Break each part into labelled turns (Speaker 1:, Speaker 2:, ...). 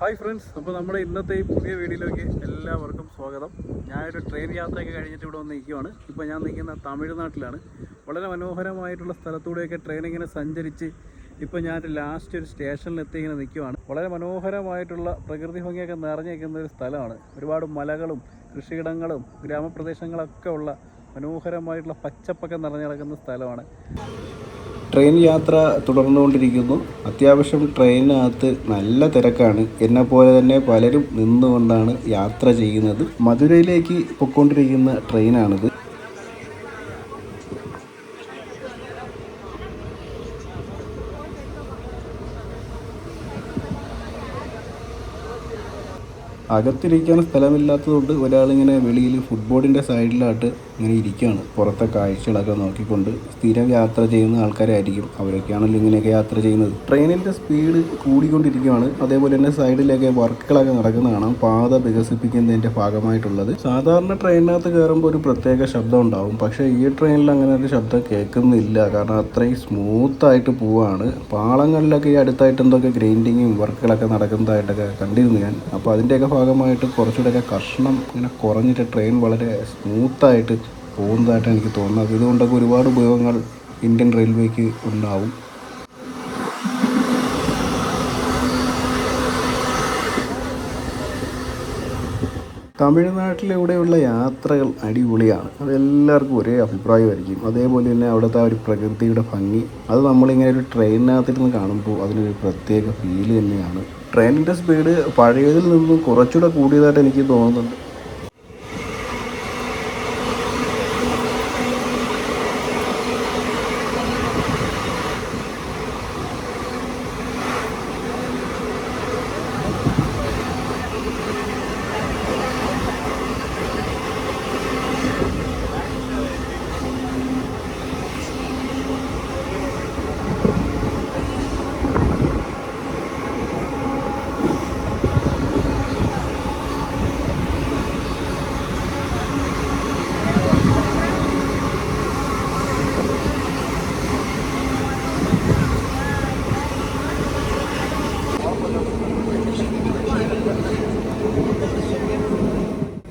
Speaker 1: Hi friends അപ്പോൾ നമ്മുടെ ഇന്നത്തെ ഈ പുതിയ വീഡിയോയിലേക്ക് എല്ലാവർക്കും സ്വാഗതം. ഞാനൊരു ട്രെയിൻ യാത്രയൊക്കെ കഴിഞ്ഞിട്ട് ഇവിടെ വന്ന് നിൽക്കുവാണ്. ഇപ്പോൾ ഞാൻ നിൽക്കുന്ന തമിഴ്നാട്ടിലാണ്. വളരെ മനോഹരമായിട്ടുള്ള സ്ഥലത്തൂടെയൊക്കെ ട്രെയിൻ ഇങ്ങനെ സഞ്ചരിച്ച് ഇപ്പോൾ ഞാൻ ലാസ്റ്റ് ഒരു സ്റ്റേഷനിൽ എത്തി ഇങ്ങനെ നിൽക്കുവാണ്. വളരെ മനോഹരമായിട്ടുള്ള പ്രകൃതി ഭംഗിയൊക്കെ നിറഞ്ഞു നിൽക്കുന്ന ഒരു സ്ഥലമാണ്. ഒരുപാട് മലകളും കൃഷിയിടങ്ങളും ഗ്രാമപ്രദേശങ്ങളൊക്കെ ഉള്ള മനോഹരമായിട്ടുള്ള പച്ചപ്പൊക്കെ നിറഞ്ഞു കിടക്കുന്ന സ്ഥലമാണ്.
Speaker 2: ട്രെയിൻ യാത്ര തുടർന്നുകൊണ്ടിരിക്കുന്നു. അത്യാവശ്യം ട്രെയിനിനകത്ത് നല്ല തിരക്കാണ്. എന്നെ പോലെ തന്നെ പലരും നിന്നുകൊണ്ടാണ് യാത്ര ചെയ്യുന്നത്. മധുരയിലേക്ക് പൊയ്ക്കൊണ്ടിരിക്കുന്ന ട്രെയിനാണിത്. അകത്തിരിക്കാൻ സ്ഥലമില്ലാത്തതുകൊണ്ട് ഒരാളിങ്ങനെ വെളിയിൽ ഫുട്ബോളിന്റെ സൈഡിലായിട്ട് ഇങ്ങനെ ഇരിക്കുകയാണ്. പുറത്തെ കാഴ്ചകളൊക്കെ നോക്കിക്കൊണ്ട് സ്ഥിരം യാത്ര ചെയ്യുന്ന ആൾക്കാരായിരിക്കും അവരൊക്കെയാണല്ലോ ഇങ്ങനെയൊക്കെ യാത്ര ചെയ്യുന്നത്. ട്രെയിനിന്റെ സ്പീഡ് കൂടിക്കൊണ്ടിരിക്കുകയാണ്. അതേപോലെ തന്നെ സൈഡിലൊക്കെ വർക്കുകളൊക്കെ നടക്കുന്ന കാണാം പാത വികസിപ്പിക്കുന്നതിന്റെ ഭാഗമായിട്ടുള്ളത്. സാധാരണ ട്രെയിനിനകത്ത് കയറുമ്പോൾ ഒരു പ്രത്യേക ശബ്ദം ഉണ്ടാവും. പക്ഷേ ഈ ട്രെയിനിൽ അങ്ങനെ ഒരു ശബ്ദം കേൾക്കുന്നില്ല. കാരണം അത്രയും സ്മൂത്തായിട്ട് പോവാണ്. പാളങ്ങളിലൊക്കെ ഈ അടുത്തായിട്ട് എന്തൊക്കെ ഗ്രൈൻഡിങ്ങും വർക്കുകളൊക്കെ നടക്കുന്നതായിട്ടൊക്കെ കണ്ടിരുന്നു ഞാൻ. അപ്പോൾ അതിന്റെയൊക്കെ ഭാഗമായിട്ട് കുറച്ചുകൂടെയൊക്കെ കഷ്ണം ഇങ്ങനെ കുറഞ്ഞിട്ട് ട്രെയിൻ വളരെ സ്മൂത്തായിട്ട് പോകുന്നതായിട്ടാണ് എനിക്ക് തോന്നുന്നത്. ഇതുകൊണ്ടൊക്കെ ഒരുപാട് ഉപയോഗങ്ങൾ ഇന്ത്യൻ റെയിൽവേക്ക് ഉണ്ടാവും. തമിഴ്നാട്ടിലൂടെയുള്ള യാത്രകൾ അടിപൊളിയാണ്. അത് എല്ലാവർക്കും ഒരേ അഭിപ്രായമായിരിക്കും. അതേപോലെ തന്നെ അവിടുത്തെ ഒരു പ്രകൃതിയുടെ ഭംഗി. അത് നമ്മളിങ്ങനെ ഒരു ട്രെയിനിനകത്തിരുന്ന് കാണുമ്പോൾ അതിനൊരു പ്രത്യേക ഫീൽ തന്നെയാണ്. ട്രെയിനിന്റെ സ്പീഡ് പഴയതിൽ നിന്നും കുറച്ചുകൂടെ കൂടിയതായിട്ട് എനിക്ക് തോന്നുന്നുണ്ട്.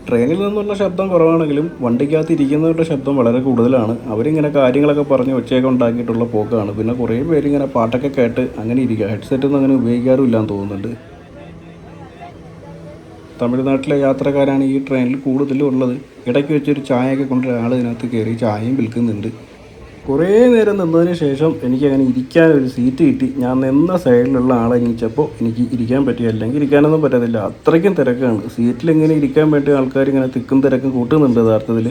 Speaker 2: ട്രെയിനിൽ നിന്നുള്ള ശബ്ദം കുറവാണെങ്കിലും വണ്ടിക്കകത്ത് ഇരിക്കുന്നവരുടെ ശബ്ദം വളരെ കൂടുതലാണ്. അവരിങ്ങനെ കാര്യങ്ങളൊക്കെ പറഞ്ഞ് ഒച്ചയൊക്കെ ഉണ്ടാക്കിയിട്ടുള്ള പോക്കാണ്. പിന്നെ കുറേ പേരിങ്ങനെ പാട്ടൊക്കെ കേട്ട് അങ്ങനെ ഇരിക്കുക ഹെഡ്സെറ്റ് ഒന്നും അങ്ങനെ ഉപയോഗിക്കാറുമില്ല എന്ന് തോന്നുന്നുണ്ട്. തമിഴ്നാട്ടിലെ യാത്രക്കാരാണ് ഈ ട്രെയിനിൽ കൂടുതലും ഉള്ളത്. ഇടയ്ക്ക് വെച്ചൊരു ചായയൊക്കെ കൊണ്ട് ഒരാൾ ഇതിനകത്ത് കയറി ചായയും വിൽക്കുന്നുണ്ട്. കുറേ നേരം നിന്നതിന് ശേഷം എനിക്ക് അങ്ങനെ ഇരിക്കാൻ ഒരു സീറ്റ് കിട്ടി. ഞാൻ നിന്ന സൈഡിലുള്ള ആളെ എണീച്ചപ്പോൾ എനിക്ക് ഇരിക്കാൻ പറ്റിയ അല്ലെങ്കിൽ ഇരിക്കാനൊന്നും പറ്റത്തില്ല. അത്രയ്ക്കും തിരക്കാണ്. സീറ്റിൽ ഇങ്ങനെ ഇരിക്കാൻ വേണ്ടി ആൾക്കാർ ഇങ്ങനെ തിക്കും തിരക്കും കൂട്ടുന്നുണ്ട് യഥാർത്ഥത്തിൽ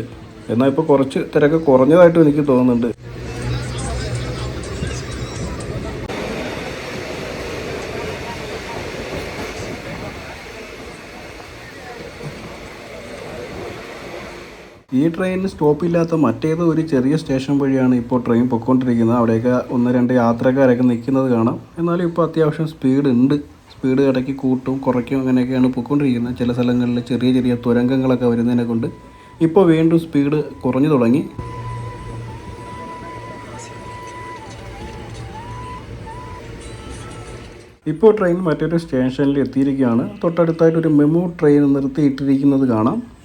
Speaker 2: എന്നാൽ ഇപ്പോൾ കുറച്ച് തിരക്ക് കുറഞ്ഞതായിട്ടും എനിക്ക് തോന്നുന്നുണ്ട്. ഈ ട്രെയിനിന് സ്റ്റോപ്പില്ലാത്ത മറ്റേതോ ഒരു ചെറിയ സ്റ്റേഷൻ വഴിയാണ് ഇപ്പോൾ ട്രെയിൻ പൊയ്ക്കൊണ്ടിരിക്കുന്നത്. അവിടെയൊക്കെ ഒന്ന് രണ്ട് യാത്രക്കാരൊക്കെ നിൽക്കുന്നത് കാണാം. എന്നാലും ഇപ്പോൾ അത്യാവശ്യം സ്പീഡ് ഉണ്ട്. സ്പീഡ് ഇടയ്ക്ക് കൂട്ടും കുറയ്ക്കും അങ്ങനെയൊക്കെയാണ് പൊയ്ക്കൊണ്ടിരിക്കുന്നത്. ചില സ്ഥലങ്ങളിൽ ചെറിയ ചെറിയ തുരങ്കങ്ങളൊക്കെ വരുന്നതിനെ കൊണ്ട് ഇപ്പോൾ വീണ്ടും സ്പീഡ് കുറഞ്ഞു തുടങ്ങി. ഇപ്പോൾ ട്രെയിൻ മറ്റൊരു സ്റ്റേഷനിൽ എത്തിയിരിക്കുകയാണ്. തൊട്ടടുത്തായിട്ട് ഒരു മെമു ട്രെയിൻ നിർത്തിയിട്ടിരിക്കുന്നത് കാണാം.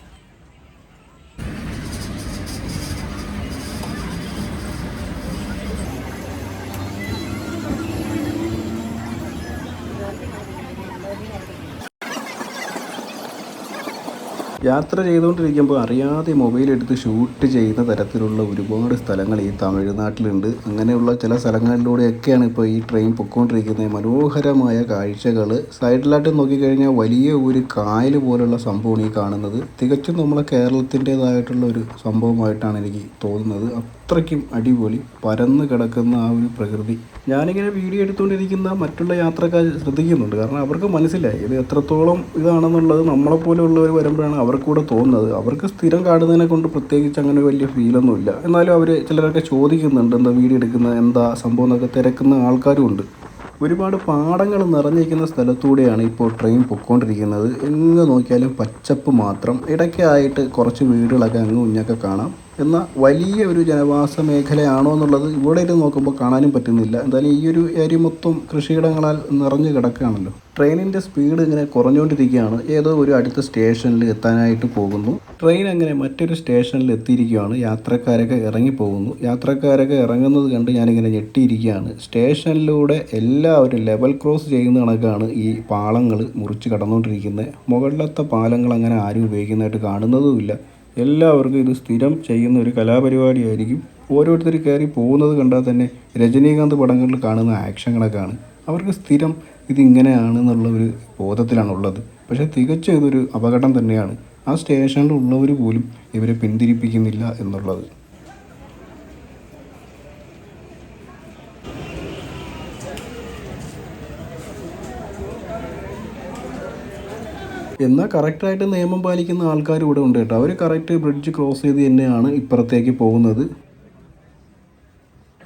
Speaker 2: യാത്ര ചെയ്തുകൊണ്ടിരിക്കുമ്പോൾ അറിയാതെ മൊബൈൽ എടുത്ത് ഷൂട്ട് ചെയ്യുന്ന തരത്തിലുള്ള ഒരുപാട് സ്ഥലങ്ങൾ ഈ തമിഴ്നാട്ടിലുണ്ട്. അങ്ങനെയുള്ള ചില സ്ഥലങ്ങളിലൂടെയൊക്കെയാണ് ഇപ്പോൾ ഈ ട്രെയിൻ പൊയ്ക്കൊണ്ടിരിക്കുന്നത്. മനോഹരമായ കാഴ്ചകൾ. സൈഡിലായിട്ട് നോക്കിക്കഴിഞ്ഞാൽ വലിയ ഒരു കായൽ പോലുള്ള സംഭവമാണ് ഈ കാണുന്നത്. തികച്ചും നമ്മളെ കേരളത്തിന്റെതായിട്ടുള്ള ഒരു സംഭവമായിട്ടാണ് എനിക്ക് തോന്നുന്നത്. അത്രയ്ക്കും അടിപൊളി പരന്ന് കിടക്കുന്ന ആ ഒരു പ്രകൃതി. ഞാനിങ്ങനെ വീഡിയോ എടുത്തുകൊണ്ടിരിക്കുന്ന മറ്റുള്ള യാത്രക്കാർ ശ്രദ്ധിക്കുന്നുണ്ട്. കാരണം അവർക്ക് മനസ്സിലായി ഇത് എത്രത്തോളം ഇതാണെന്നുള്ളത് നമ്മളെപ്പോലെയുള്ളവർ വരുമ്പോഴാണ് അവർക്കൂടെ തോന്നുന്നത്. അവർക്ക് സ്ഥിരം കാണുന്നതിനെ കൊണ്ട് പ്രത്യേകിച്ച് അങ്ങനെ വലിയ ഫീലൊന്നുമില്ല എന്നാലും അവർ ചിലരൊക്കെ ചോദിക്കുന്നുണ്ട് എന്താ വീഡിയോ എടുക്കുന്നത് എന്താ സംഭവം എന്നൊക്കെ തിരക്കുന്ന ആൾക്കാരും ഉണ്ട്. ഒരുപാട് പാടങ്ങൾ നിറഞ്ഞിരിക്കുന്ന സ്ഥലത്തൂടെയാണ് ഇപ്പോൾ ട്രെയിൻ പൊയ്ക്കൊണ്ടിരിക്കുന്നത്. എങ്ങ് നോക്കിയാലും പച്ചപ്പ് മാത്രം. ഇടയ്ക്കായിട്ട് കുറച്ച് വീടുകളൊക്കെ അങ്ങ് ഉഞ്ഞൊക്കെ കാണാം. എന്നാൽ വലിയ ഒരു ജനവാസ മേഖലയാണോ എന്നുള്ളത് ഇവിടെ ഇരുന്ന് നോക്കുമ്പോൾ കാണാനും പറ്റുന്നില്ല. എന്തായാലും ഈ ഒരു ഏരിയ മൊത്തം കൃഷിയിടങ്ങളാൽ നിറഞ്ഞു കിടക്കുകയാണല്ലോ. ട്രെയിനിന്റെ സ്പീഡ് ഇങ്ങനെ കുറഞ്ഞുകൊണ്ടിരിക്കുകയാണ്. ഏതോ ഒരു അടുത്ത സ്റ്റേഷനിൽ എത്താനായിട്ട് പോകുന്നു. ട്രെയിൻ അങ്ങനെ മറ്റൊരു സ്റ്റേഷനിൽ എത്തിയിരിക്കുകയാണ്. യാത്രക്കാരൊക്കെ ഇറങ്ങിപ്പോകുന്നു. യാത്രക്കാരൊക്കെ ഇറങ്ങുന്നത് കണ്ട് ഞാനിങ്ങനെ ഞെട്ടിയിരിക്കുകയാണ്. സ്റ്റേഷനിലൂടെ എല്ലാവരും ലെവൽ ക്രോസ് ചെയ്യുന്ന കണക്കാണ് ഈ പാളങ്ങൾ മുറിച്ച് കടന്നുകൊണ്ടിരിക്കുന്നത്. മുകളിലത്തെ പാലങ്ങൾ അങ്ങനെ ആരും ഉപയോഗിക്കുന്നതായിട്ട് കാണുന്നതുമില്ല. എല്ലാവർക്കും ഇത് സ്ഥിരം ചെയ്യുന്ന ഒരു കലാപരിപാടിയായിരിക്കും. ഓരോരുത്തർ കയറി പോകുന്നത് കണ്ടാൽ തന്നെ രജനീകാന്ത് പടങ്ങളിൽ കാണുന്ന ആക്ഷൻ ആക്ഷങ്ങളൊക്കെയാണ്. അവർക്ക് സ്ഥിരം ഇതിങ്ങനെയാണ് എന്നുള്ള ഒരു ബോധത്തിലാണുള്ളത്. പക്ഷേ തികച്ചും ഇതൊരു അപകടം തന്നെയാണ്. ആ സ്റ്റേഷനിലുള്ളവർ പോലും ഇവരെ പിന്തിരിപ്പിക്കുന്നില്ല എന്നുള്ളത്. എന്നാൽ കറക്റ്റായിട്ട് നിയമം പാലിക്കുന്ന ആൾക്കാർ ഇവിടെ ഉണ്ട് കേട്ടോ. അവർ കറക്റ്റ് ബ്രിഡ്ജ് ക്രോസ് ചെയ്ത് തന്നെയാണ് ഇപ്പുറത്തേക്ക് പോകുന്നത്.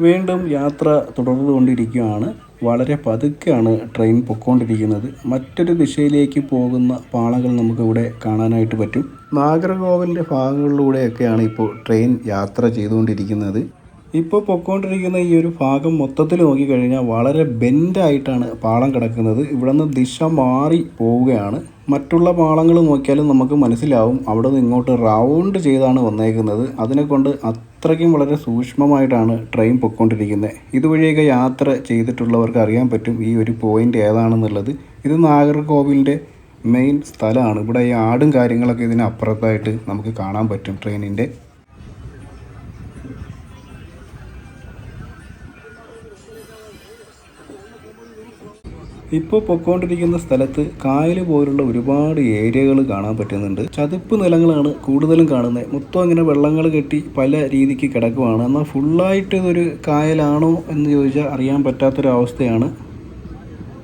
Speaker 2: വീണ്ടും യാത്ര തുടർന്നുകൊണ്ടിരിക്കുകയാണ്. വളരെ പതുക്കെയാണ് ട്രെയിൻ പൊക്കോണ്ടിരിക്കുന്നത്. മറ്റൊരു ദിശയിലേക്ക് പോകുന്ന പാളകൾ നമുക്കിവിടെ കാണാനായിട്ട് പറ്റും. നാഗർകോവിലിന്റെ ഭാഗങ്ങളിലൂടെയൊക്കെയാണ് ഇപ്പോൾ ട്രെയിൻ യാത്ര ചെയ്തുകൊണ്ടിരിക്കുന്നത്. ഇപ്പോൾ പൊക്കോണ്ടിരിക്കുന്ന ഈ ഒരു ഭാഗം മൊത്തത്തിൽ നോക്കിക്കഴിഞ്ഞാൽ വളരെ ബെൻഡായിട്ടാണ് പാളം കിടക്കുന്നത്. ഇവിടെ നിന്ന് ദിശ മാറി പോവുകയാണ്. മറ്റുള്ള പാളങ്ങൾ നോക്കിയാലും നമുക്ക് മനസ്സിലാവും അവിടെ നിന്ന് ഇങ്ങോട്ട് റൗണ്ട് ചെയ്താണ് വന്നേക്കുന്നത്. അതിനെക്കൊണ്ട് അത്രയ്ക്കും വളരെ സൂക്ഷ്മമായിട്ടാണ് ട്രെയിൻ പൊയ്ക്കൊണ്ടിരിക്കുന്നത്. ഇതുവഴിയൊക്കെ യാത്ര ചെയ്തിട്ടുള്ളവർക്ക് അറിയാൻ പറ്റും ഈ ഒരു പോയിന്റ് ഏതാണെന്നുള്ളത്. ഇത് നാഗർകോവിലിന്റെ മെയിൻ സ്ഥലമാണ്. ഇവിടെ ഈ ആടും കാര്യങ്ങളൊക്കെ ഇതിനപ്പുറത്തായിട്ട് നമുക്ക് കാണാൻ പറ്റും ട്രെയിനിന്റെ ഇപ്പോൾ പൊക്കോണ്ടിരിക്കുന്ന സ്ഥലത്ത് കായൽ പോലുള്ള ഒരുപാട് ഏരിയകൾ കാണാൻ പറ്റുന്നുണ്ട്. ചതുപ്പ് നിലങ്ങളാണ് കൂടുതലും കാണുന്നത് മൊത്തം ഇങ്ങനെ വെള്ളങ്ങൾ കെട്ടി പല രീതിക്ക് കിടക്കുവാണ്. എന്നാൽ ഫുള്ളായിട്ട് ഇതൊരു കായലാണോ എന്ന് ചോദിച്ചാൽ അറിയാൻ പറ്റാത്തൊരവസ്ഥയാണ്.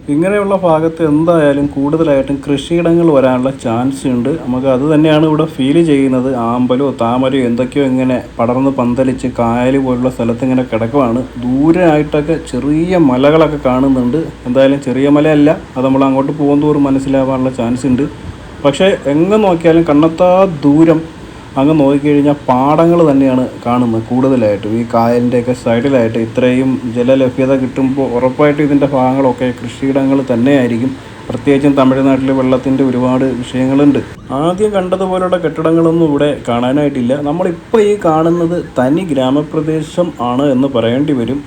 Speaker 2: ഇങ്ങനെയുള്ള ഭാഗത്ത് എന്തായാലും കൂടുതലായിട്ടും കൃഷിയിടങ്ങൾ വരാനുള്ള ചാൻസ് ഉണ്ട്. നമുക്ക് അത് തന്നെയാണ് ഇവിടെ ഫീൽ ചെയ്യുന്നത്. ആമ്പലോ താമരയോ എന്തൊക്കെയോ ഇങ്ങനെ പടർന്ന് പന്തലിച്ച് കായൽ പോലുള്ള സ്ഥലത്ത് ഇങ്ങനെ കിടക്കുവാണ്. ദൂരെയായിട്ടൊക്കെ ചെറിയ മലകളൊക്കെ കാണുന്നുണ്ട്. എന്തായാലും ചെറിയ മലയല്ല. അത് നമ്മൾ അങ്ങോട്ട് പോകുന്നതോറും മനസ്സിലാവാനുള്ള ചാൻസ് ഉണ്ട്. പക്ഷേ എങ്ങ് നോക്കിയാലും കണ്ണെത്താ ദൂരം അങ്ങ് നോക്കിക്കഴിഞ്ഞാൽ പാടങ്ങൾ തന്നെയാണ് കാണുന്നത് കൂടുതലായിട്ടും. ഈ കായലിന്റെയൊക്കെ സൈഡിലായിട്ട് ഇത്രയും ജലലഭ്യത കിട്ടുമ്പോൾ ഉറപ്പായിട്ടും ഇതിന്റെ ഭാഗങ്ങളൊക്കെ കൃഷിയിടങ്ങൾ തന്നെയായിരിക്കും. പ്രത്യേകിച്ചും തമിഴ്നാട്ടിൽ വെള്ളത്തിന്റെ ഒരുപാട് വിഷയങ്ങളുണ്ട്. ആദ്യം കണ്ടതുപോലുള്ള കെട്ടിടങ്ങളൊന്നും ഇവിടെ കാണാനായിട്ടില്ല. നമ്മളിപ്പോൾ ഈ കാണുന്നത് തനി ഗ്രാമപ്രദേശം ആണ് എന്ന് പറയേണ്ടി വരും.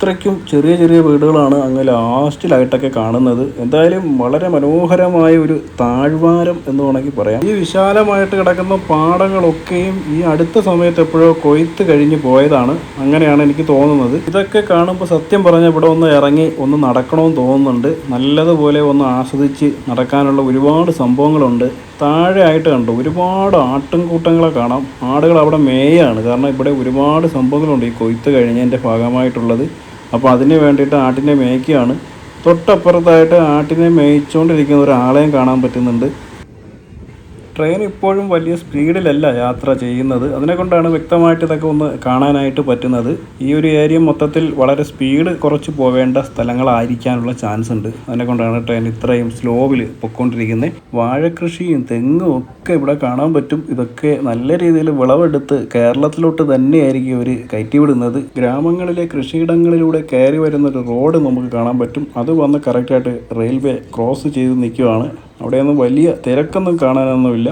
Speaker 2: അത്രയ്ക്കും ചെറിയ ചെറിയ വീടുകളാണ് അങ്ങ് ലാസ്റ്റിലായിട്ടൊക്കെ കാണുന്നത്. എന്തായാലും വളരെ മനോഹരമായ ഒരു താഴ്വാരം എന്ന് വേണമെങ്കിൽ പറയാം. ഈ വിശാലമായിട്ട് കിടക്കുന്ന പാടങ്ങളൊക്കെയും ഈ അടുത്ത സമയത്ത് എപ്പോഴോ കൊയ്ത്ത് കഴിഞ്ഞ് പോയതാണ്. അങ്ങനെയാണ് എനിക്ക് തോന്നുന്നത്. ഇതൊക്കെ കാണുമ്പോൾ സത്യം പറഞ്ഞ ഇവിടെ ഒന്ന് ഇറങ്ങി ഒന്ന് നടക്കണമെന്ന് തോന്നുന്നുണ്ട്. നല്ലതുപോലെ ഒന്ന് ആസ്വദിച്ച് നടക്കാനുള്ള ഒരുപാട് സംഭവങ്ങളുണ്ട്. താഴെ ആയിട്ട് കണ്ടു ഒരുപാട് ആട്ടിൻകൂട്ടങ്ങളെ കാണാം. ആടുകൾ അവിടെ മേയാണ്. കാരണം ഇവിടെ ഒരുപാട് സംഭവങ്ങളുണ്ട് ഈ കൊയ്ത്ത് കഴിഞ്ഞതിന്റെ ഭാഗമായിട്ടുള്ളത്. അപ്പോൾ അതിന് വേണ്ടിയിട്ട് ആട്ടിനെ മേയ്ക്കുകയാണ്. തൊട്ടപ്പുറത്തായിട്ട് ആട്ടിനെ മേയിച്ചുകൊണ്ടിരിക്കുന്ന ഒരാളെയും കാണാൻ പറ്റുന്നുണ്ട്. ട്രെയിൻ ഇപ്പോഴും വലിയ സ്പീഡിലല്ല യാത്ര ചെയ്യുന്നത്. അതിനെ കൊണ്ടാണ് വ്യക്തമായിട്ട് ഇതൊക്കെ ഒന്ന് കാണാനായിട്ട് പറ്റുന്നത്. ഈ ഒരു ഏരിയ മൊത്തത്തിൽ വളരെ സ്പീഡ് കുറച്ച് പോവേണ്ട സ്ഥലങ്ങളായിരിക്കാനുള്ള ചാൻസ് ഉണ്ട്. അതിനെ കൊണ്ടാണ് ട്രെയിൻ ഇത്രയും സ്ലോവിൽ പൊയ്ക്കൊണ്ടിരിക്കുന്നത് വാഴക്കൃഷിയും തെങ്ങും ഒക്കെ ഇവിടെ കാണാൻ പറ്റും. ഇതൊക്കെ നല്ല രീതിയിൽ വിളവെടുത്ത് കേരളത്തിലോട്ട് തന്നെയായിരിക്കും ഇവർ കയറ്റിവിടുന്നത്. ഗ്രാമങ്ങളിലെ കൃഷിയിടങ്ങളിലൂടെ കയറി വരുന്ന ഒരു റോഡ് നമുക്ക് കാണാൻ പറ്റും. അത് വന്ന് കറക്റ്റായിട്ട് റെയിൽവേ ക്രോസ് ചെയ്ത് നിൽക്കുവാണ്. അവിടെയൊന്നും വലിയ തിരക്കൊന്നും കാണാനൊന്നുമില്ല.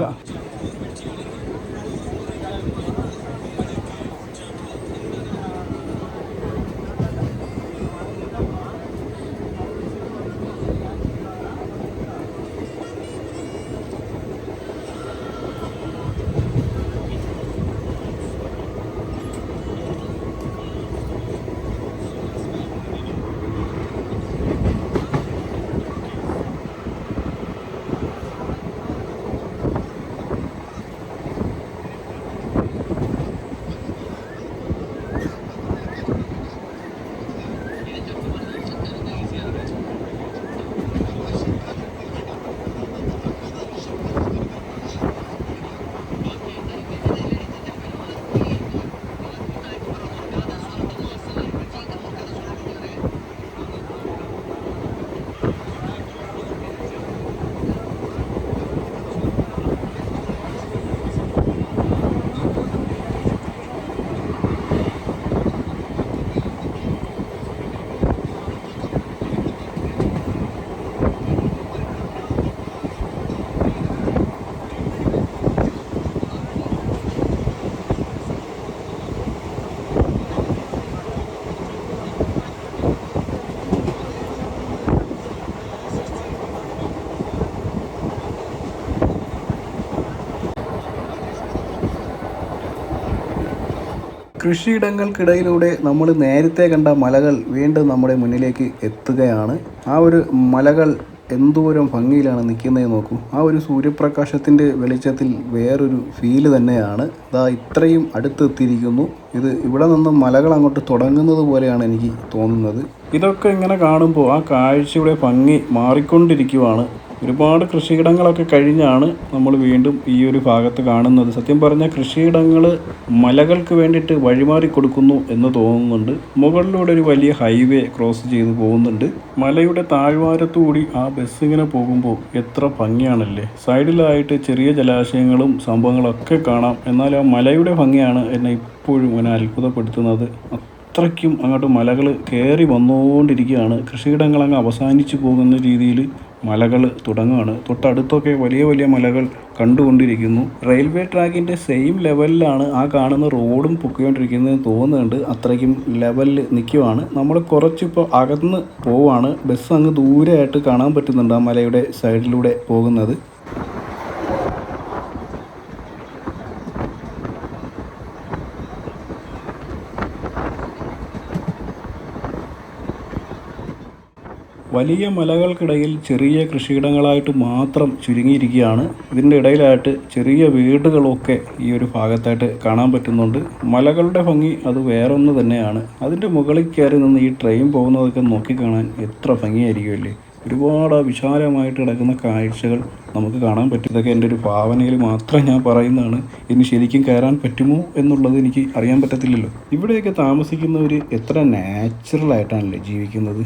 Speaker 2: കൃഷിയിടങ്ങൾക്കിടയിലൂടെ നമ്മൾ നേരത്തെ കണ്ട മലകൾ വീണ്ടും നമ്മുടെ മുന്നിലേക്ക് എത്തുകയാണ്. ആ ഒരു മലകൾ എന്തോരം ഭംഗിയിലാണ് നിൽക്കുന്നത് നോക്കൂ. ആ ഒരു സൂര്യപ്രകാശത്തിന്റെ വെളിച്ചത്തിൽ വേറൊരു ഫീൽ തന്നെയാണ്. അതാ ഇത്രയും അടുത്തെത്തിയിരിക്കുന്നു. ഇത് ഇവിടെ നിന്ന് മലകൾ അങ്ങോട്ട് തുടങ്ങുന്നത് പോലെയാണ് എനിക്ക് തോന്നുന്നത്.
Speaker 1: ഇതൊക്കെ ഇങ്ങനെ കാണുമ്പോൾ ആ കാഴ്ചയുടെ ഭംഗി മാറിക്കൊണ്ടിരിക്കുവാണ്. ഒരുപാട് കൃഷിയിടങ്ങളൊക്കെ കഴിഞ്ഞാണ് നമ്മൾ വീണ്ടും ഈ ഒരു ഭാഗത്ത് കാണുന്നത്. സത്യം പറഞ്ഞാൽ കൃഷിയിടങ്ങൾ മലകൾക്ക് വേണ്ടിയിട്ട് വഴിമാറി കൊടുക്കുന്നു എന്ന് തോന്നുന്നുണ്ട്. മുകളിലൂടെ ഒരു വലിയ ഹൈവേ ക്രോസ് ചെയ്ത് പോകുന്നുണ്ട്. മലയുടെ താഴ്വാരത്തുകൂടി ആ ബസ് ഇങ്ങനെ പോകുമ്പോൾ എത്ര ഭംഗിയാണല്ലേ. സൈഡിലായിട്ട് ചെറിയ ജലാശയങ്ങളും സംഭവങ്ങളൊക്കെ കാണാം. എന്നാൽ ആ മലയുടെ ഭംഗിയാണ് എന്നെ ഇപ്പോഴും എന്നെ അത്ഭുതപ്പെടുത്തുന്നത്. അത്രയ്ക്കും അങ്ങോട്ട് മലകൾ കയറി വന്നുകൊണ്ടിരിക്കുകയാണ്. കൃഷിയിടങ്ങൾ അങ്ങ് അവസാനിച്ചു പോകുന്ന രീതിയിൽ മലകൾ തുടങ്ങുകയാണ്. തൊട്ടടുത്തൊക്കെ വലിയ വലിയ മലകൾ കണ്ടുകൊണ്ടിരിക്കുന്നു. റെയിൽവേ ട്രാക്കിന്റെ സെയിം ലെവലിലാണ് ആ കാണുന്ന റോഡും പൊക്കിക്കൊണ്ടിരിക്കുന്നത് തോന്നുന്നുണ്ട്. അത്രയ്ക്കും ലെവലിൽ നിൽക്കുവാണ് നമ്മൾ കുറച്ചിപ്പോൾ അകന്ന് പോവാണ്. ബസ് അങ്ങ് ദൂരെയായിട്ട് കാണാൻ പറ്റുന്നുണ്ട് ആ മലയുടെ സൈഡിലൂടെ പോകുന്നത്. വലിയ മലകൾക്കിടയിൽ ചെറിയ കൃഷിയിടങ്ങളായിട്ട് മാത്രം ചുരുങ്ങിയിരിക്കുകയാണ്. ഇതിന്റെ ഇടയിലായിട്ട് ചെറിയ വീടുകളൊക്കെ ഈ ഒരു ഭാഗത്തായിട്ട് കാണാൻ പറ്റുന്നുണ്ട്. മലകളുടെ ഭംഗി അത് വേറൊന്ന് തന്നെയാണ്. അതിന്റെ മുകളിൽ കയറി നിന്ന് ഈ ട്രെയിൻ പോകുന്നതൊക്കെ നോക്കിക്കാണാൻ എത്ര ഭംഗിയായിരിക്കുമല്ലേ. ഒരുപാട് വിശാലമായിട്ട് കിടക്കുന്ന കാഴ്ചകൾ നമുക്ക് കാണാൻ പറ്റും. ഇതൊക്കെ എന്റെ ഒരു ഭാവനയിൽ മാത്രം ഞാൻ പറയുന്നതാണ്. ഇനി ശരിക്കും കയറാൻ പറ്റുമോ എന്നുള്ളത് എനിക്ക് അറിയാൻ പറ്റത്തില്ലല്ലോ. ഇവിടെയൊക്കെ താമസിക്കുന്നവർ എത്ര നാച്ചുറലായിട്ടാണല്ലേ ജീവിക്കുന്നത്?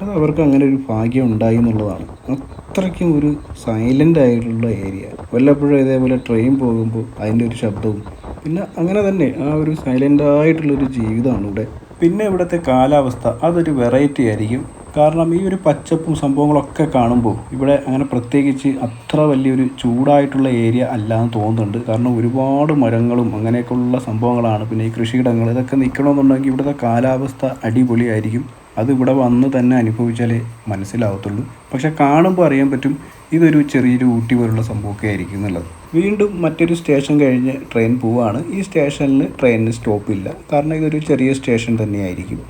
Speaker 1: അത് അവർക്ക് അങ്ങനെ ഒരു ഭാഗ്യം ഉണ്ടായി എന്നുള്ളതാണ്. അത്രയ്ക്കും ഒരു സൈലന്റ് ആയിട്ടുള്ള ഏരിയ വല്ലപ്പോഴും ഇതേപോലെ ട്രെയിൻ പോകുമ്പോൾ അതിന്റെ ഒരു ശബ്ദവും. പിന്നെ അങ്ങനെ തന്നെ ആ ഒരു സൈലന്റ് ആയിട്ടുള്ളൊരു ജീവിതമാണ് ഇവിടെ. പിന്നെ ഇവിടുത്തെ കാലാവസ്ഥ അതൊരു വെറൈറ്റി ആയിരിക്കും. കാരണം ഈ ഒരു പച്ചപ്പും സംഭവങ്ങളൊക്കെ കാണുമ്പോൾ ഇവിടെ അങ്ങനെ പ്രത്യേകിച്ച് അത്ര വലിയൊരു ചൂടായിട്ടുള്ള ഏരിയ അല്ല എന്ന് തോന്നുന്നുണ്ട്. കാരണം ഒരുപാട് മരങ്ങളും അങ്ങനെയൊക്കെയുള്ള സംഭവങ്ങളാണ്. പിന്നെ ഈ കൃഷിയിടങ്ങൾ ഇതൊക്കെ നിൽക്കണമെന്നുണ്ടെങ്കിൽ ഇവിടുത്തെ കാലാവസ്ഥ അടിപൊളിയായിരിക്കും. അത് ഇവിടെ വന്ന് തന്നെ അനുഭവിച്ചാലേ മനസ്സിലാവത്തുള്ളൂ. പക്ഷെ കാണുമ്പോൾ അറിയാൻ പറ്റും ഇതൊരു ചെറിയൊരു ഊട്ടി പോലുള്ള സംഭവമൊക്കെ ആയിരിക്കും എന്നുള്ളത്. വീണ്ടും മറ്റൊരു സ്റ്റേഷൻ കഴിഞ്ഞ് ട്രെയിൻ പോവുകയാണ് ഈ സ്റ്റേഷനിൽ ട്രെയിനിന് സ്റ്റോപ്പില്ല കാരണം ഇതൊരു ചെറിയ സ്റ്റേഷൻ തന്നെയായിരിക്കും.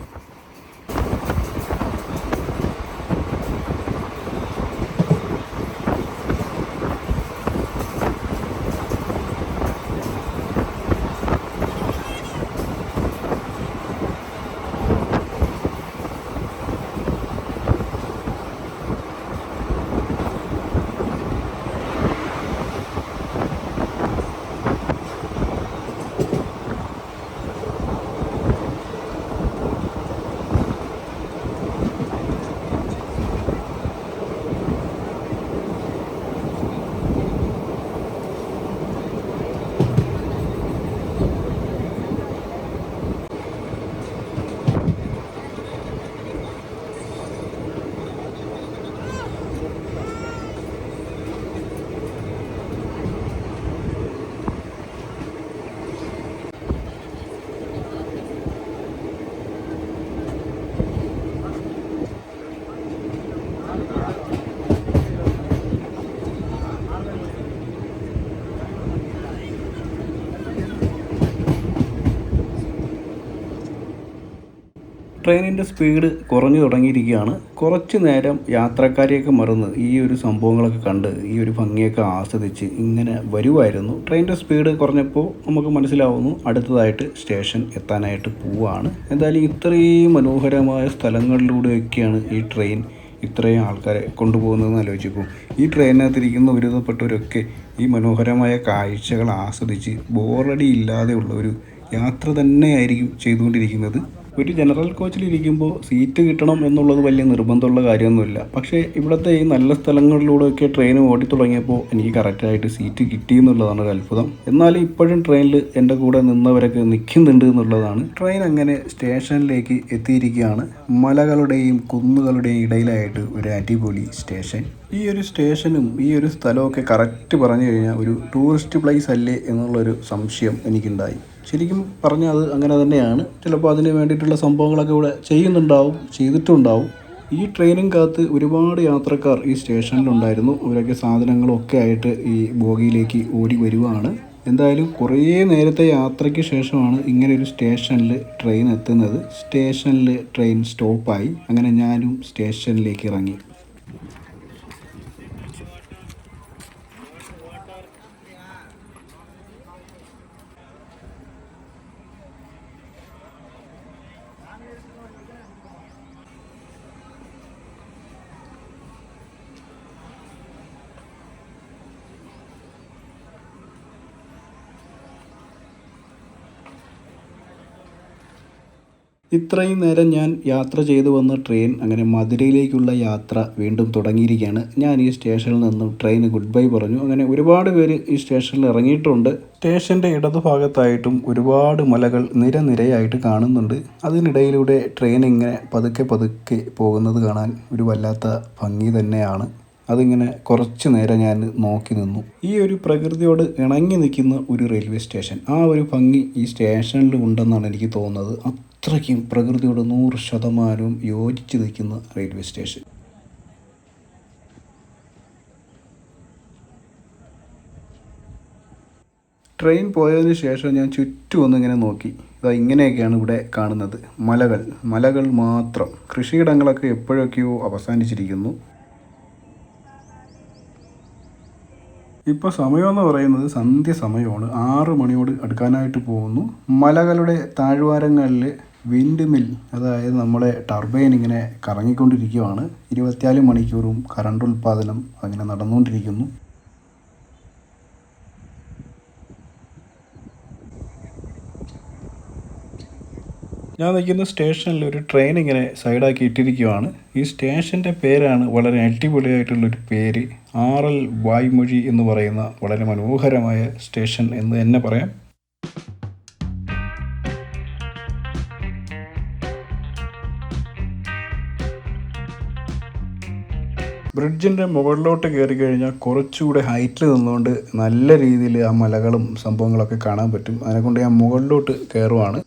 Speaker 1: ട്രെയിനിന്റെ സ്പീഡ് കുറഞ്ഞു തുടങ്ങിയിരിക്കുകയാണ്. കുറച്ച് നേരം യാത്രക്കാരെയൊക്കെ മറന്ന് ഈ ഒരു സംഭവങ്ങളൊക്കെ കണ്ട് ഈ ഒരു ഭംഗിയൊക്കെ ആസ്വദിച്ച് ഇങ്ങനെ വരുമായിരുന്നു ട്രെയിനിന്റെ സ്പീഡ് കുറഞ്ഞപ്പോൾ നമുക്ക് മനസ്സിലാവുന്നു അടുത്തതായിട്ട് സ്റ്റേഷൻ എത്താനായിട്ട് പോവുകയാണ് എന്തായാലും ഇത്രയും മനോഹരമായ സ്ഥലങ്ങളിലൂടെയൊക്കെയാണ് ഈ ട്രെയിൻ ഇത്രയും ആൾക്കാരെ കൊണ്ടുപോകുന്നതെന്ന് ആലോചിക്കും ഈ ട്രെയിനകത്തിരിക്കുന്ന ഒരുവിധപ്പെട്ടവരൊക്കെ ഈ മനോഹരമായ കാഴ്ചകൾ ആസ്വദിച്ച് ബോറടി ഇല്ലാതെയുള്ള ഒരു യാത്ര തന്നെയായിരിക്കും ചെയ്തുകൊണ്ടിരിക്കുന്നത്. ഒരു ജനറൽ കോച്ചിലിരിക്കുമ്പോൾ സീറ്റ് കിട്ടണം എന്നുള്ളത് വലിയ നിർബന്ധമുള്ള കാര്യമൊന്നുമില്ല. പക്ഷേ ഇവിടുത്തെ ഈ നല്ല സ്ഥലങ്ങളിലൂടെയൊക്കെ ട്രെയിൻ ഓടി തുടങ്ങിയപ്പോൾ എനിക്ക് കറക്റ്റായിട്ട് സീറ്റ് കിട്ടി എന്നുള്ളതാണ് ഒരു അത്ഭുതം. എന്നാലും ഇപ്പോഴും ട്രെയിനിൽ എന്റെ കൂടെ നിന്നവരൊക്കെ നിൽക്കുന്നുണ്ട് എന്നുള്ളതാണ്. ട്രെയിൻ അങ്ങനെ സ്റ്റേഷനിലേക്ക് എത്തിയിരിക്കുകയാണ്. മലകളുടെയും കുന്നുകളുടെയും ഇടയിലായിട്ട് ഒരു അടിപൊളി സ്റ്റേഷൻ. ഈ ഒരു സ്റ്റേഷനും ഈ ഒരു സ്ഥലമൊക്കെ കറക്റ്റ് പറഞ്ഞു കഴിഞ്ഞാൽ ഒരു ടൂറിസ്റ്റ് പ്ലേസ് അല്ലേ എന്നുള്ളൊരു സംശയം എനിക്കുണ്ടായി. ശരിക്കും പറഞ്ഞാൽ അത് അങ്ങനെ തന്നെയാണ്. ചിലപ്പോൾ അതിന് വേണ്ടിയിട്ടുള്ള സംഭവങ്ങളൊക്കെ ഇവിടെ ചെയ്യുന്നുണ്ടാവും ചെയ്തിട്ടുണ്ടാവും. ഈ ട്രെയിനും കാത്ത് ഒരുപാട് യാത്രക്കാർ ഈ സ്റ്റേഷനിലുണ്ടായിരുന്നു. അവരൊക്കെ സാധനങ്ങളൊക്കെ ആയിട്ട് ഈ ബോഗിയിലേക്ക് ഓടി വരുവാണ്.
Speaker 2: എന്തായാലും കുറേ നേരത്തെ യാത്രയ്ക്ക് ശേഷമാണ് ഇങ്ങനെ ഒരു സ്റ്റേഷനിൽ ട്രെയിൻ എത്തുന്നത്. സ്റ്റേഷനിൽ ട്രെയിൻ സ്റ്റോപ്പായി. അങ്ങനെ ഞാനും സ്റ്റേഷനിലേക്ക് ഇറങ്ങി. ഇത്രയും നേരം ഞാൻ യാത്ര ചെയ്തു വന്ന ട്രെയിൻ അങ്ങനെ മധുരയിലേക്കുള്ള യാത്ര വീണ്ടും തുടങ്ങിയിരിക്കുകയാണ്. ഞാൻ ഈ സ്റ്റേഷനിൽ നിന്നും ട്രെയിന് ഗുഡ് ബൈ പറഞ്ഞു. അങ്ങനെ ഒരുപാട് പേര് ഈ സ്റ്റേഷനിൽ ഇറങ്ങിയിട്ടുണ്ട്. സ്റ്റേഷന്റെ ഇടതുഭാഗത്തായിട്ടും ഒരുപാട് മലകൾ നിരനിരയായിട്ട് കാണുന്നുണ്ട്. അതിനിടയിലൂടെ ട്രെയിൻ ഇങ്ങനെ പതുക്കെ പതുക്കെ പോകുന്നത് കാണാൻ ഒരു വല്ലാത്ത ഭംഗി തന്നെയാണ്. അതിങ്ങനെ കുറച്ച് നേരം ഞാൻ നോക്കി നിന്നു. ഈ ഒരു പ്രകൃതിയോട് ഇണങ്ങി നിൽക്കുന്ന ഒരു റെയിൽവേ സ്റ്റേഷൻ ആ ഒരു ഭംഗി ഈ സ്റ്റേഷനിൽ ഉണ്ടെന്നാണ് എനിക്ക് തോന്നുന്നത്. അത്രയ്ക്കും പ്രകൃതിയോട് നൂറ് ശതമാനവും യോജിച്ച് നിൽക്കുന്ന റെയിൽവേ സ്റ്റേഷൻ. ട്രെയിൻ പോയതിന് ശേഷം ഞാൻ ചുറ്റും ഒന്നിങ്ങനെ നോക്കി. ഇതാ ഇങ്ങനെയൊക്കെയാണ് ഇവിടെ കാണുന്നത്. മലകൾ. മലകൾ മാത്രം. കൃഷിയിടങ്ങളൊക്കെ എപ്പോഴൊക്കെയോ അവസാനിച്ചിരിക്കുന്നു. ഇപ്പോൾ സമയമെന്ന് പറയുന്നത് സന്ധ്യ സമയമാണ്. ആറ് മണിയോട് അടുക്കാനായിട്ട് പോകുന്നു. മലകളുടെ താഴ്വാരങ്ങളിൽ വിൻഡ് മിൽ അതായത് നമ്മുടെ ടർബൈൻ ഇങ്ങനെ കറങ്ങിക്കൊണ്ടിരിക്കുകയാണ് ഇരുപത്തിനാല് മണിക്കൂറും കറണ്ട് ഉൽപ്പാദനം അങ്ങനെ നടന്നുകൊണ്ടിരിക്കുന്നു. ഞാൻ നിൽക്കുന്ന സ്റ്റേഷനിൽ ഒരു ട്രെയിൻ ഇങ്ങനെ സൈഡാക്കി ഇട്ടിരിക്കുകയാണ് ഈ സ്റ്റേഷന്റെ പേരാണ് വളരെ അടിപൊളിയായിട്ടുള്ളൊരു പേര്. ആർ എൽ വായ്മൊഴി എന്ന് പറയുന്ന വളരെ മനോഹരമായ സ്റ്റേഷൻ എന്ന് തന്നെ പറയാം. ബ്രിഡ്ജിന്റെ മുകളിലോട്ട് കയറി കഴിഞ്ഞാൽ കുറച്ചുകൂടെ ഹൈറ്റിൽ നിന്നുകൊണ്ട് നല്ല രീതിയിൽ ആ മലകളും സംഭവങ്ങളൊക്കെ കാണാൻ പറ്റും. അതിനെക്കൊണ്ട് ഞാൻ മുകളിലോട്ട് കയറുവാണ്.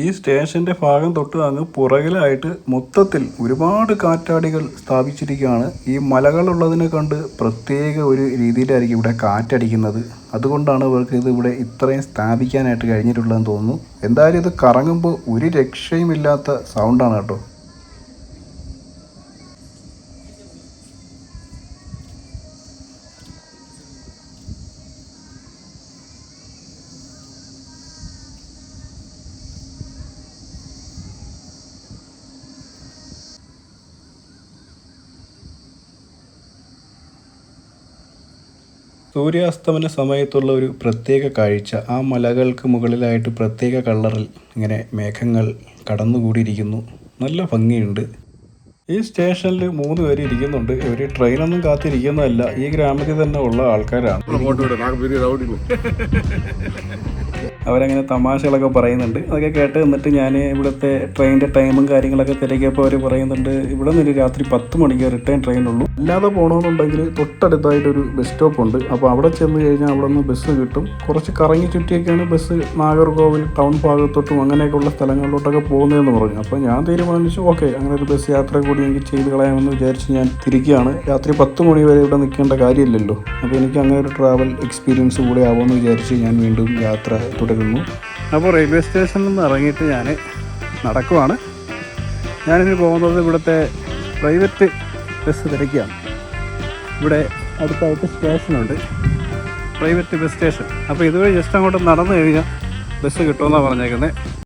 Speaker 2: ഈ സ്റ്റേഷന്റെ ഭാഗം തൊട്ട് അങ്ങ് പുറകിലായിട്ട് മൊത്തത്തിൽ ഒരുപാട് കാറ്റാടികൾ സ്ഥാപിച്ചിരിക്കുകയാണ്. ഈ മലകളുള്ളതിനെ കണ്ട് പ്രത്യേക ഒരു രീതിയിലായിരിക്കും ഇവിടെ കാറ്റടിക്കുന്നത്. അതുകൊണ്ടാണ് ഇവർക്ക് ഇത് ഇവിടെ ഇത്രയും സ്ഥാപിക്കാനായിട്ട് കഴിഞ്ഞിട്ടുള്ളതെന്ന് തോന്നുന്നു. എന്തായാലും ഇത് കറങ്ങുമ്പോൾ ഒരു രക്ഷയുമില്ലാത്ത സൗണ്ടാണ് കേട്ടോ. സൂര്യാസ്തമന സമയത്തുള്ള ഒരു പ്രത്യേക കാഴ്ച ആ മലകൾക്ക് മുകളിലായിട്ട് പ്രത്യേക കളറിൽ ഇങ്ങനെ മേഘങ്ങൾ കടന്നുകൂടിയിരിക്കുന്നു. നല്ല ഭംഗിയുണ്ട്. ഈ സ്റ്റേഷനിൽ മൂന്ന് പേര് ഇരിക്കുന്നുണ്ട്. ഇവർ ട്രെയിനൊന്നും കാത്തിരിക്കുന്നതല്ല. ഈ ഗ്രാമത്തിൽ തന്നെ ഉള്ള ആൾക്കാരാണ്. അവരങ്ങനെ തമാശകളൊക്കെ പറയുന്നുണ്ട്. അതൊക്കെ കേട്ട് നിന്നിട്ട് ഞാൻ ഇവിടുത്തെ ട്രെയിനിന്റെ ടൈമും കാര്യങ്ങളൊക്കെ തിരക്കിയപ്പോൾ അവർ പറയുന്നുണ്ട് ഇവിടെ നിന്ന് രാത്രി പത്ത് മണിക്ക് റിട്ടേൺ ട്രെയിൻ ഉള്ളൂ. അല്ലാതെ പോകണമെന്നുണ്ടെങ്കിൽ തൊട്ടടുത്തായിട്ടൊരു ബസ് സ്റ്റോപ്പ് ഉണ്ട്. അപ്പോൾ അവിടെ ചെന്ന് കഴിഞ്ഞാൽ അവിടെ നിന്ന് ബസ് കിട്ടും. കുറച്ച് കറങ്ങി ചുറ്റിയൊക്കെയാണ് ബസ് നാഗർകോവിൽ ടൗൺ ഭാഗത്തോട്ടും അങ്ങനെയൊക്കെയുള്ള സ്ഥലങ്ങളിലോട്ടൊക്കെ പോകുന്നതെന്ന് പറഞ്ഞു. അപ്പോൾ ഞാൻ തീരുമാനിച്ചു ഓക്കെ അങ്ങനെ ഒരു ബസ് യാത്ര കൂടി എനിക്ക് ചെയ്ത് കളയാമെന്ന് വിചാരിച്ച് ഞാൻ തിരിക്കുകയാണ് രാത്രി പത്ത് മണി വരെ ഇവിടെ നിൽക്കേണ്ട കാര്യമില്ലല്ലോ. അപ്പോൾ എനിക്ക് അങ്ങനെ ഒരു ട്രാവൽ എക്സ്പീരിയൻസ് കൂടെ ആവുമെന്ന് വിചാരിച്ച് ഞാൻ വീണ്ടും യാത്ര തുടരുന്നു
Speaker 1: അപ്പോൾ റെയിൽവേ സ്റ്റേഷനിൽ നിന്ന് ഇറങ്ങിയിട്ട് ഞാൻ നടക്കുവാണ്. ഞാനിനി പോകുന്നത് ഇവിടുത്തെ പ്രൈവറ്റ് ബസ് തിരക്കിയാണ്. ഇവിടെ അടുത്തായിട്ട് സ്റ്റേഷനുണ്ട് പ്രൈവറ്റ് ബസ് സ്റ്റേഷൻ അപ്പോൾ ഇതുവരെ ജസ്റ്റ് അങ്ങോട്ട് നടന്നു കഴിഞ്ഞാൽ ബസ് കിട്ടുമെന്നാണ് പറഞ്ഞേക്കുന്നത്